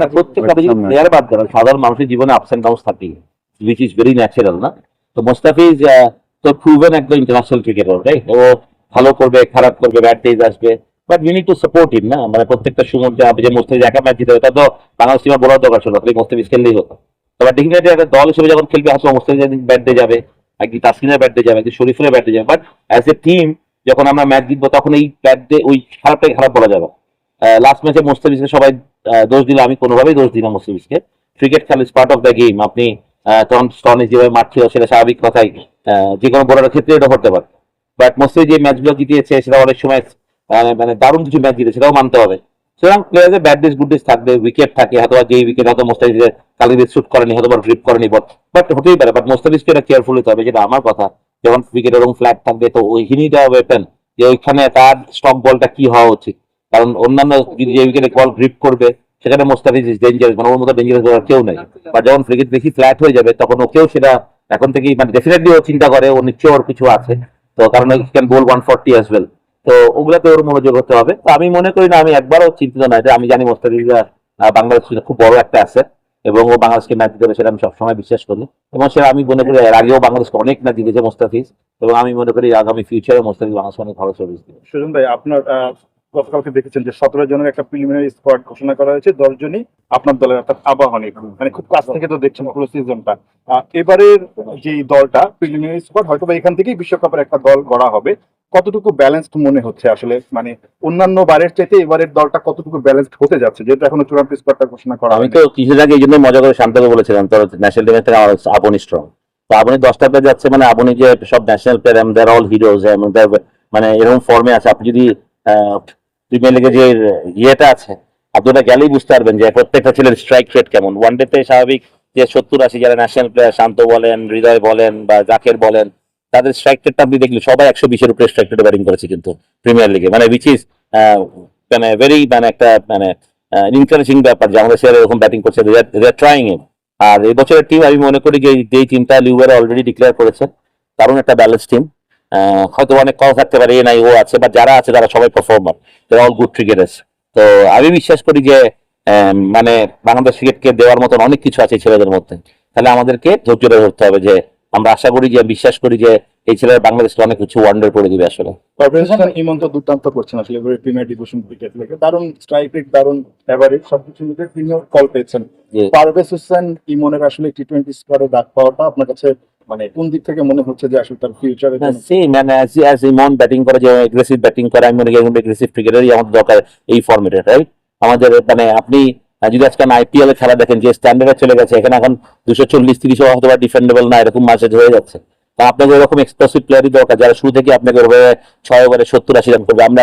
না প্রত্যেকটা যদি প্লেয়ার বাদ দেন সাধারণ মানুষের জীবনে আপস এন্ড ডাউন থাকে উইচ ইজ ভেরি ন্যাচারাল না? তো মোস্তাফিজ তো প্রুভেন একদম ইন্টারন্যাশনাল ক্রিকেটার রাইট ও ভালো করবে খারাপ করবে ব্যাট আসবে but need to support him না? মানে প্রত্যেকটা সময় যে আপনি যে মোস্তাফিজ একা ম্যাচ জিতে তা বাংলাদেশ টিমের বলার দরকার ছিল খালি মোস্তাফিজ খেললেই হতো। তবে ডেফিনেটলি একটা দল হিসেবে যখন খেলবে হয়তো মোস্তাফিজ একদিন ব্যাট দিয়ে যাবে একদিন তাসকিনের ব্যাট দিয়ে যাবে একদিন শরীফের ব্যাট দিয়ে যাবে বাট অ্যাজ এ টিম যখন আমরা ম্যাচ জিতবো তখন এই ব্যাট দিয়ে ওই খারাপটাই খারাপ বলা যাবে। লাস্ট ম্যাচে মোস্তাফিজকে সবাই দোষ দিল, আমি কোনোভাবেই দোষ দিই না মোস্তাফিজকে। ক্রিকেট খেলা is part of the game আপনি তখন স্টনে যেভাবে মাঠ ছিল, সেটা স্বাভাবিক কথাই যে কোনো বোলারের ক্ষেত্রে এটা হতে পারে। বাট মোস্তাফিজ যে ম্যাচগুলো জিতিয়েছে, সেটা অনেক সময় মানে দারুণ কিছু ম্যাচ জিতে সেটাও মানতে হবে। সুতরাং প্লেয়ারদের ব্যাড ডেস গুড ডেস থাকবে উইকেট থাকে হয়তো যেই উইকেট হয়তো মোস্তাফিজ কালিদের শুট করেনি হয়তো বা গ্রিপ করেনি বট বাট হতেই পারে। বাট মোস্তাফিজকে এটা কেয়ারফুল হতে হবে, যেটা আমার কথা। যখন উইকেট এবং ফ্ল্যাট থাকবে, তো ওইখানেই দেওয়া ওয়েপেন যে ওইখানে তার স্টক বলটা কি হওয়া উচিত? কারণ অন্যান্য যদি যে উইকেটে বল গ্রিপ করবে, সেখানে মোস্তাফিজ ইজ ডেঞ্জারাস মানে ওর মতো ডেঞ্জারাস কেউ নেই। বা যখন ক্রিকেট বেশি ফ্ল্যাট হয়ে যাবে, তখন ওকেও সেটা এখন থেকেই মানে ডেফিনেটলি ও চিন্তা করে, ও নিশ্চয়ই ওর কিছু আছে। তো কারণ can bowl one forty as well তো ওগুলাতে ওর মনোযোগ হতে হবে। তো আমি মনে করি না, আমি একবারও চিন্তিত নয় যে আমি জানি মোস্তাফিজরা বাংলাদেশ খুব বড় একটা আছে এবং ও বাংলাদেশকে ম্যাচ দিতে হবে সেটা আমি সবসময় বিশ্বাস করি। এবং সেটা আমি মনে করি এর আগেও বাংলাদেশকে অনেক ম্যাচ জিতেছে মোস্তাফিজ, এবং আমি মনে করি আগামী ফিউচারে মোস্তাফিজ বাংলাদেশ অনেক ভালো সার্ভিস দিবে। সুজন ভাই, আপনার গতকালকে দেখেছেন যে সতেরো জনের একটা প্রিলিমিনারি স্কোয়াড ঘোষণা করা হয়েছে দশ জনই আপনার দলের অর্থাৎ আবাহনী। মানে খুব কাছ থেকে তো দেখছেন পুরো সিজনটা এবারের যে দলটা প্রিলিমিনারি স্কোয়াড হয়তো বা এখান থেকেই বিশ্বকাপের একটা দল গড়া হবে। কতটুকু ব্যালেন্সড মনে হচ্ছে আসলে? মানে অন্যান্য বারের চাইতে এবারের দলটা কতটুকু ব্যালেন্সড হতে যাচ্ছে? যেহেতু এখনও চূড়ান্ত স্কোয়াডটা ঘোষণা করা আমি। তো কিছুদিন আগে এই জন্য মজা করে শান্তকে বলেছিলাম তোর ন্যাশনাল টিমের থেকে আমার আপনি স্ট্রং তো আপনি দশটাতে যাচ্ছে মানে আপনি যে সব national player um they're all heroes মানে এরকম ফর্মে আছে। আপনি যদি প্রিমিয়ার লিগে যে ইয়েটা আছে আপনি ওটা গেলেই বুঝতে পারবেন যে প্রত্যেকটা ছেলের স্ট্রাইক রেট কেমন। ওয়ান ডেতে স্বাভাবিক যে সত্তর আশি যারা ন্যাশনাল প্লেয়ার শান্ত বলেন, হৃদয় বলেন বা জাকের বলেন, তাদের স্ট্রাইক রেটটা আপনি দেখলে সবাই একশো বিশের উপরে স্ট্রাইক রেটে ব্যাটিং করেছে কিন্তু প্রিমিয়ার লিগে মানে উইচ ইজ মানে ভেরি মানে একটা মানে ইনকারেজিং ব্যাপার যে আমাদের স্যার এরকম ব্যাটিং করছে ট্রাইং এ আর এই বছরের টিম আমি মনে করি যে যেই টিমটা লিউবার অলরেডি ডিক্লেয়ার করেছে। দারুণ একটা ব্যালেন্স টিম হয়তো অনেক কম থাকতে পারে এ নাই ও আছে বা যারা আছে তারা সবাই পারফর্মার অল গুড ক্রিকেটার্স তো আমি বিশ্বাস করি যে মানে বাংলাদেশ ক্রিকেটকে দেওয়ার মতন অনেক কিছু আছে ছেলেদের মধ্যে। তাহলে আমাদেরকে ধৈর্য ধরতে হবে যে আমরা আশা করি যে বিশ্বাস করি যে এই ছেলেরা বাংলাদেশকে অনেক কিছু ওয়ান্ডার করে দিবে আসলে। পারভেজ দুর্দান্ত করছেন আসলে প্রিমিয়ার ডিভিশন ক্রিকেট থেকে। দারুণ স্ট্রাইক রেট দারুণ এভারেজ সবকিছু মিলে কল পেয়েছেন। পারভেজ হোসেন ইমনের আসলে টি টোয়েন্টি স্কোয়াডে ডাক পাওয়াটা আপনার কাছে মানে কোন দিক থেকে মনে হচ্ছে যে আসলে তার ফিউচারে মানে অ্যাজ ইমন ব্যাটিং করে যে এগ্রেসিভ ব্যাটিং করে আমি মনে করি এগ্রেসিভ ক্রিকেটারই আমাদের দরকার এই ফর্মেটে রাইট আমাদের মানে আপনি যদি আজকে আইপিএল এর খেলা দেখেন যে স্ট্যান্ডার্ডে চলে গেছে এখানে এখন দুশো চল্লিশ তিরিশ হয়তো বা ডিফেন্ডেবল না এরকম মাসেজ হয়ে যাচ্ছে। তা আপনাকে এরকম এক্সপ্রেসিভ প্লেয়ারই দরকার যারা শুরু থেকে আপনাকে ওভাবে ছয় ওভারে সত্তর আশি রান করবে। আমরা